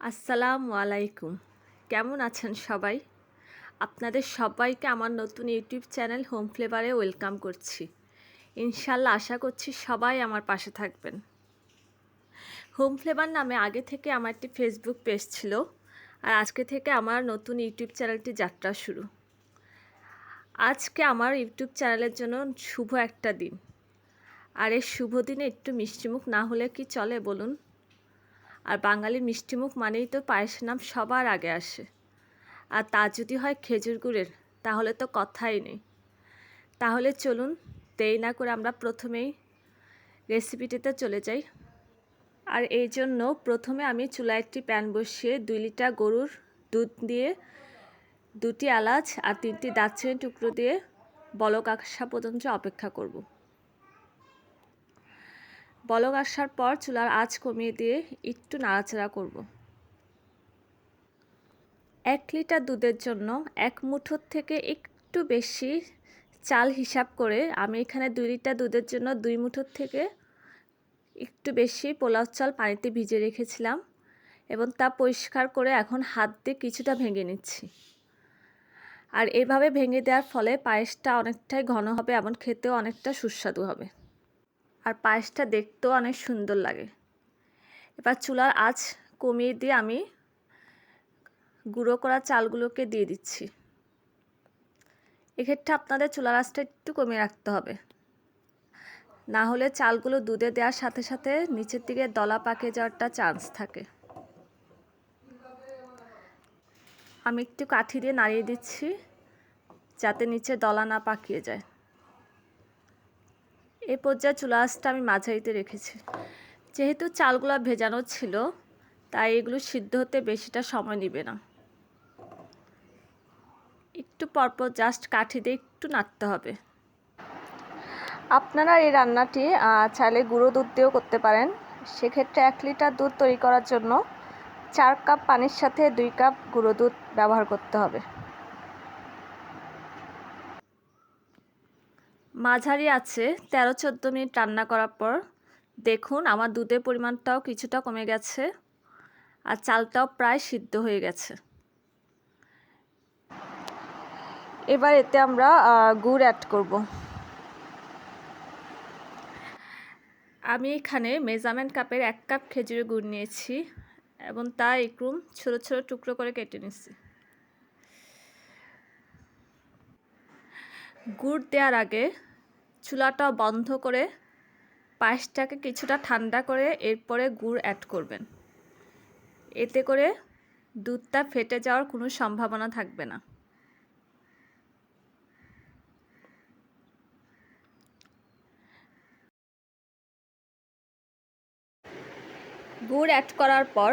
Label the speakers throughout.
Speaker 1: আসসালামু আলাইকুম। কেমন আছেন সবাই? আপনাদের সবাইকে আমার নতুন ইউটিউব চ্যানেল হোম ফ্লেভারে ওয়েলকাম করছি। ইনশাল্লাহ আশা করছি সবাই আমার পাশে থাকবেন। হোম ফ্লেভার নামে আগে থেকে আমার একটি ফেসবুক পেজ ছিল আর আজকে থেকে আমার নতুন ইউটিউব চ্যানেলটি যাত্রা শুরু। আজকে আমার ইউটিউব চ্যানেলের জন্য শুভ একটা দিন। আর এই শুভ দিনে একটু মিষ্টিমুখ না হলে কি চলে বলুন? আর বাঙালির মিষ্টিমুখ মানেই তো পায়েসের নাম সবার আগে আসে। আর তা যদি হয় খেজুর গুড়ের, তাহলে তো কথাই নেই। তাহলে চলুন, দেরি না করে আমরা প্রথমেই রেসিপিটিতে চলে যাই। আর এই জন্য প্রথমে আমি চুলায় একটি প্যান বসিয়ে দুই লিটার গরুর দুধ দিয়ে দুটি এলাচ আর তিনটি দারচিনি টুকরো দিয়ে বলক আসা পর্যন্ত অপেক্ষা করব। বলক আসার পর চুলার আঁচ কমিয়ে দিয়ে একটু নাড়াচাড়া করব। এক লিটার দুধের জন্য এক মুঠোর থেকে একটু বেশি চাল হিসাব করে আমি এখানে দুই লিটার দুধের জন্য দুই মুঠোর থেকে একটু বেশি পোলাও চাল পানিতে ভিজে রেখেছিলাম এবং তা পরিষ্কার করে এখন হাত দিয়ে কিছুটা ভেঙে নিচ্ছি। আর এভাবে ভেঙে দেওয়ার ফলে পায়েসটা অনেকটাই ঘন হবে এবং খেতেও অনেকটা সুস্বাদু হবে। আর পায়েসটা দেখতেও অনেক সুন্দর লাগে। এবার চুলার আঁচ কমিয়ে দিয়ে আমি গুঁড়ো করা চালগুলোকে দিয়ে দিচ্ছি। এক্ষেত্রে আপনাদের চুলার আঁচটা একটু কমিয়ে রাখতে হবে। না হলে চালগুলো দুধে দেওয়ার সাথে সাথে নিচের দিকে দলা পাকে যাওয়ারটা চান্স থাকে। আমি একটু কাঠি দিয়ে নাড়িয়ে দিচ্ছি যাতে নিচে দলা না পাকিয়ে যায়। এ পর্যায়ে চুলা আঁচটা আমি মাঝারিতে রেখেছি। যেহেতু চালগুলো ভেজানো ছিল, তাই এগুলো সিদ্ধ হতে বেশিটা সময় নেবে না। একটু পরপর জাস্ট কাঠি দিয়ে একটু নাড়তে হবে। আপনারা এই রান্নাটি চাইলে গুঁড়ো দুধ দিয়েও করতে পারেন। সেক্ষেত্রে এক লিটার দুধ তৈরি করার জন্য চার কাপ পানির সাথে দুই কাপ গুঁড়ো দুধ ব্যবহার করতে হবে। মাঝারি আছে, তেরো চোদ্দ মিনিট রান্না করার পর দেখুন আমার দুধের পরিমাণটাও কিছুটা কমে গেছে আর চালটাও প্রায় সিদ্ধ হয়ে গেছে। এবার এতে আমরা গুড় অ্যাড করব। আমি এখানে মেজারমেন্ট কাপের এক কাপ খেজুরের গুড় নিয়েছি এবং তা একরুম ছোটো ছোটো টুকরো করে কেটে নিচ্ছি গুড় দেওয়ার আগে চুলাটা বন্ধ করে পায়েসটাকে কিছুটা ঠান্ডা করে এরপরে গুড় অ্যাড করবেন। এতে করে দুধটা ফেটে যাওয়ার কোনো সম্ভাবনা থাকবে না। গুড় অ্যাড করার পর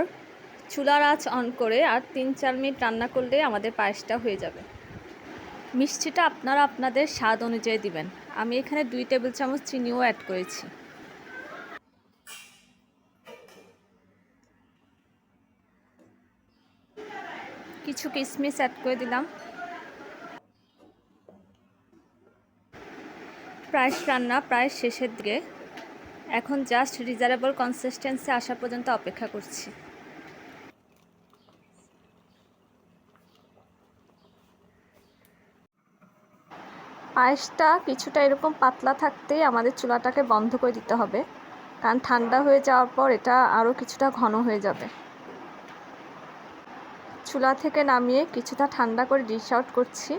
Speaker 1: চুলার আঁচ অন করে আর তিন চার মিনিট রান্না করলে আমাদের পায়েসটা হয়ে যাবে। মিষ্টিটা আপনারা আপনাদের স্বাদ অনুযায়ী দিবেন। আমি এখানে দুই টেবিল চামচ চিনিও অ্যাড করেছি। কিছু কিশমিশ অ্যাড করে দিলাম। প্রায় রান্না প্রায় শেষের দিকে। এখন জাস্ট রিজারেবল কনসিস্টেন্সি আসা পর্যন্ত অপেক্ষা করছি। পায়েসটা কিছুটা এরকম পাতলা থাকতেই আমাদের চুলাটাকে বন্ধ করে দিতে হবে। কারণ ঠান্ডা হয়ে যাওয়ার পর এটা আরও কিছুটা ঘন হয়ে যাবে। চুলা থেকে নামিয়ে কিছুটা ঠান্ডা করে ডিশ আউট করছি।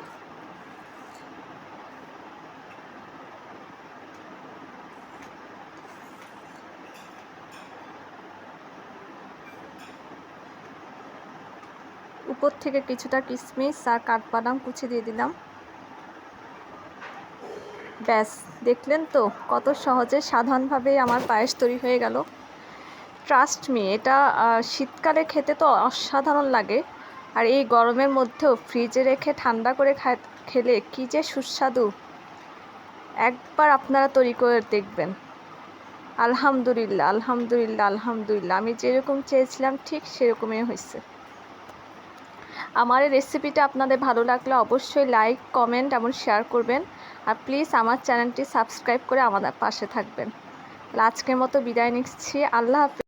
Speaker 1: উপর থেকে কিছুটা কিশমিশ আর কাঠবাদাম কুচি দিয়ে দিলাম। ব্যাস, দেখলেন তো কত সহজে সাধারণভাবেই আমার পায়েস তৈরি হয়ে গেল। ট্রাস্ট মি এটা শীতকালে খেতে তো অসাধারণ লাগে। আর এই গরমের মধ্যেও ফ্রিজে রেখে ঠান্ডা করে খেলে কী যে সুস্বাদু। একবার আপনারা তৈরি করে দেখবেন। আলহামদুলিল্লাহ আলহামদুলিল্লাহ আলহামদুলিল্লাহ। আমি যেরকম চেয়েছিলাম, ঠিক সেরকমই হয়েছে। আমার এই রেসিপিটা আপনাদের ভালো লাগলে অবশ্যই লাইক কমেন্ট এবং শেয়ার করবেন। আর প্লিজ আমার চ্যানেলটি সাবস্ক্রাইব করে আমাদের পাশে থাকবেন। আজকের মতো বিদায় নিচ্ছি। আল্লাহ হাফিজ।